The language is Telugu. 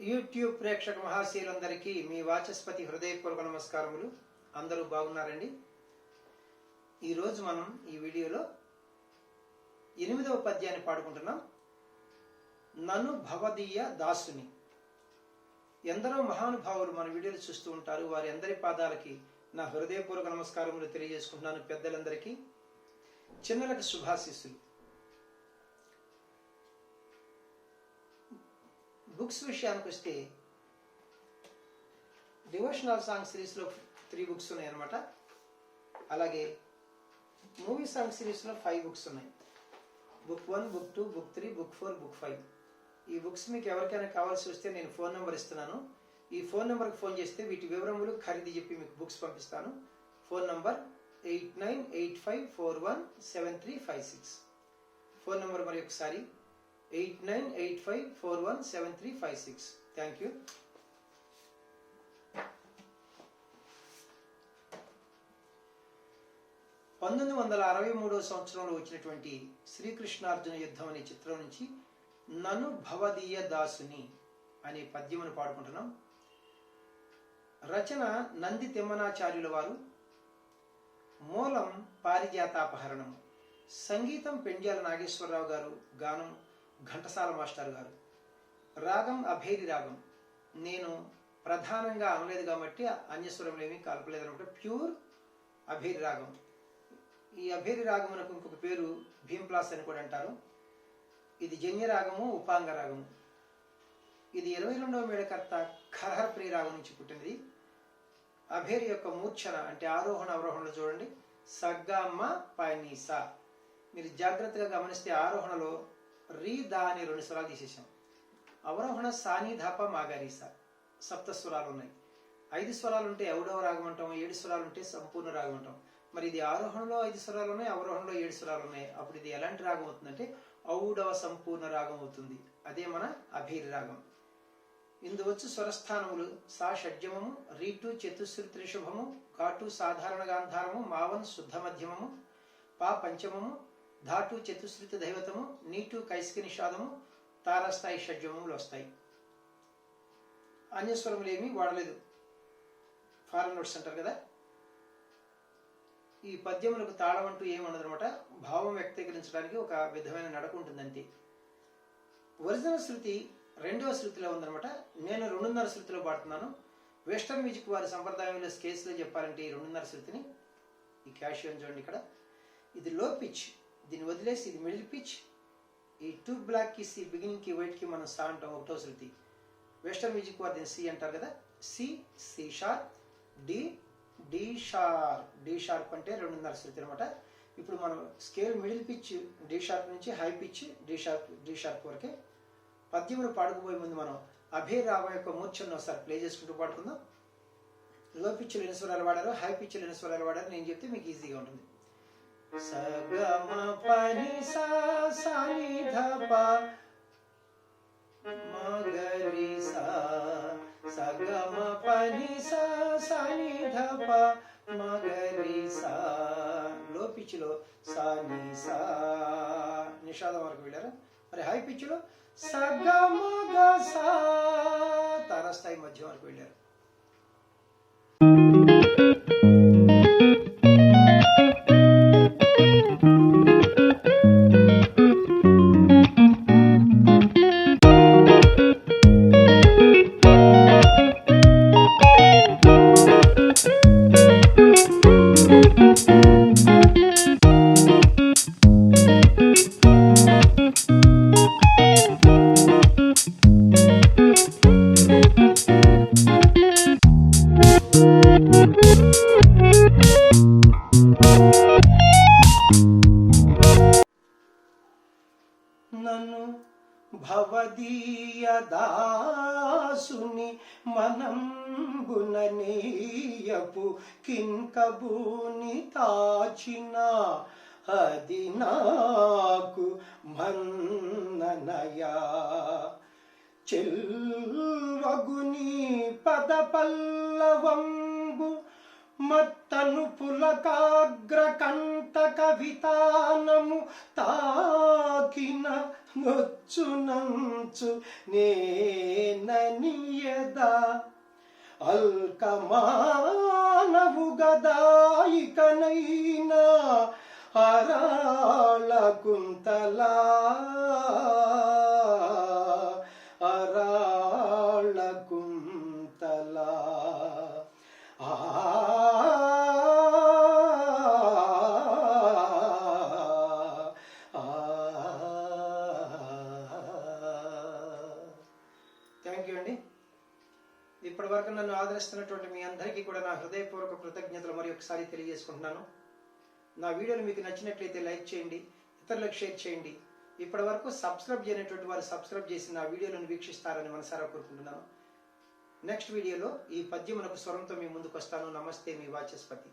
యూట్యూబ్ ప్రేక్షక మహాశీలందరికీ మీ వాచస్పతి హృదయపూర్వక నమస్కారములు. అందరూ బాగున్నారండి? ఈరోజు మనం ఈ వీడియోలో ఎనిమిదవ పద్యాన్ని పాడుకుంటున్నాం. నను భవదీయ దాసుని. ఎందరో మహానుభావులు మన వీడియోలు చూస్తూ ఉంటారు. వారి అందరి పాదాలకి నా హృదయపూర్వక నమస్కారములు తెలియజేసుకుంటున్నాను పెద్దలందరికీ. చిన్నలకు శుభాశీస్సులు. బుక్స్ విషయానికి వస్తే డివోషనల్ సాంగ్ సిరీస్లో త్రీ బుక్స్ ఉన్నాయి అనమాట అలాగే మూవీ సాంగ్ సిరీస్లో ఫైవ్ బుక్స్ ఉన్నాయి. Book one book two book three book four book five ఈ బుక్స్ మీకు ఎవరికైనా కావాల్సి వస్తే నేను ఫోన్ నెంబర్ ఇస్తున్నాను. ఈ ఫోన్ నెంబర్కి ఫోన్ చేస్తే వీటి వివరములు ఖరీదు చెప్పి మీకు బుక్స్ పంపిస్తాను. Phone number eight nine eight five four one seven three five six phone number మరి ఒకసారి eight nine eight five four one seven three five six thank you పంతొమ్మిది వందల అరవై మూడవ సంవత్సరంలో వచ్చినటువంటి శ్రీకృష్ణార్జున యుద్ధం అనే చిత్రం నుంచి నను భవదీయ దాసుని అనే పద్యమును పాడుకుంటున్నాం. రచన నంది తిమ్మనాచార్యుల వారు. మూలం పారిజాతాపహరణం. సంగీతం పెండ్యాల నాగేశ్వరరావు గారు గానం ఘంటసాల మాస్టర్ గారు. రాగం అభేరి రాగం. నేను ప్రధానంగా అనలేదు కాబట్టి అన్యస్వరం ఏమీ కలపలేదు అనమాట ప్యూర్ అభేరి రాగం. ఈ అభేరి రాగమునకు ఇంకొక పేరు భీంప్లాస్ అని కూడా అంటారు. ఇది జన్య రాగము ఉపాంగ రాగము. ఇది ఇరవై రెండవ మేడకర్త ఖరహర్ ప్రియ రాగం నుంచి పుట్టినది అభేరి యొక్క మూర్ఛన అంటే ఆరోహణ అవరోహణలు చూడండి. సగ్గమ్మ పనీసా. మీరు జాగ్రత్తగా గమనిస్తే ఆరోహణలో రీ దా అనే రెండు స్వరాలు తీసేసాం అవరోహణ సాని ధాప మాగారీసా సప్త స్వరాలు ఉన్నాయి ఐదు స్వరాలు ఉంటే ఎవడవ రాగం అంటాం ఏడు స్వరాలు ఉంటే సంపూర్ణ రాగం అంటాం మరి ఇది ఆరోహణలో ఐదు స్వరాలు ఉన్నాయి అవరోహణలో ఏడు స్వరాలు ఉన్నాయి అప్పుడు ఇది ఎలాంటి రాగం అవుతుందంటే ఔడవ సంపూర్ణ రాగం అవుతుంది అదే మన అభీర్ రాగం ఇందువచ్చు స్వరస్థానములు సా షడ్జమము రీటు చతుశ్రుతి రిషభము ఘాటు సాధారణ గాంధారము మావన్ శుద్ధ మధ్యమము పా పంచమము ధాటు చతుశ్రుతి దైవతము నీటు కైసిక నిషాదము తారాస్థాయి షడ్జమములు వస్తాయి. అన్యస్వరములు ఏమీ వాడలేదు. ఫారెన్ నోట్స్ అంటారు కదా. ఈ పద్యములకు తాళం అంటూ భావం వ్యక్తీకరించడానికి ఒక విధమైన నడక ఉంటుందంతే. ఒరిజినల్ శృతి రెండవ శృతిలో ఉందనమాట నేను రెండున్నర శృతిలో పాడుతున్నాను. వెస్టర్న్ మ్యూజిక్ వారి సంప్రదాయంలో స్కేల్స్లో చెప్పాలంటే ఈ రెండున్నర శృతిని ఈ క్యాషియన్ చూడండి ఇక్కడ. ఇది లో పిచ్ దీన్ని వదిలేసి ఇది మిడిల్ పిచ్ ఈ టూ బ్లాక్కి సి బిగినింగ్కి వైట్కి మనం సా అంటాం ఒకటో శృతి వెస్టర్న్ మ్యూజిక్ వారు దీన్ని సి అంటారు కదా? C C sharp D D sharp D sharp అంటే రెండున్నర శృతి అనమాట. ఇప్పుడు మనం scale middle pitch D sharp నుంచి high pitch D sharp D sharp వరకే. పద్యమును పాడుకుపోయే ముందు మనం అభయ రావ యొక్క మూర్ఛను ఒకసారి ప్లే చేసుకుంటూ పాడుకుందాం. లో పిచ్లు ఎన్ని స్వరాలు వాడారు హై పిచ్లు ఎన్ని స్వరాలు వాడారు నేను చెప్తే మీకు ఈజీగా ఉంటుంది. సగమ పని సా సాని ధప మగరి సా సగమ పని సా సాని ధప మగరి సా లో పిచ్చిలో సాని సా నిషాదం వరకు వెళ్ళారు మరి హై పిచ్చిలో సగమ సా తారాస్థాయి మధ్యం వరకు వెళ్ళారు భవదీయ దాసుని మనంబుననీయపు కింకబూని తాచిన అది నాకు మన్ననయా. చెల్వగుని పద పల్లవంబు మత్తను పులకాగ్ర కంట కవితానము తాకిన నొచ్చునంచు నేననియదా? అల్కమానవు గదాయికనైనా అరాళ కుంతలా థ్యాంక్ యూ అండి ఇప్పటి వరకు నన్ను ఆదరిస్తున్నటువంటి మీ అందరికీ కూడా నా హృదయపూర్వక కృతజ్ఞతలు మరి ఒకసారి తెలియజేసుకుంటున్నాను. నా వీడియోలు మీకు నచ్చినట్లయితే లైక్ చేయండి ఇతరులకు షేర్ చేయండి. ఇప్పటి వరకు సబ్స్క్రైబ్ చేయనటువంటి వారు సబ్స్క్రైబ్ చేసి నా వీడియోలను వీక్షిస్తారని మనసారా కోరుకుంటున్నాను. నెక్స్ట్ వీడియోలో ఈ పద్యమునకు స్వరంతో మీ ముందుకు వస్తాను నమస్తే మీ వాచస్పతి.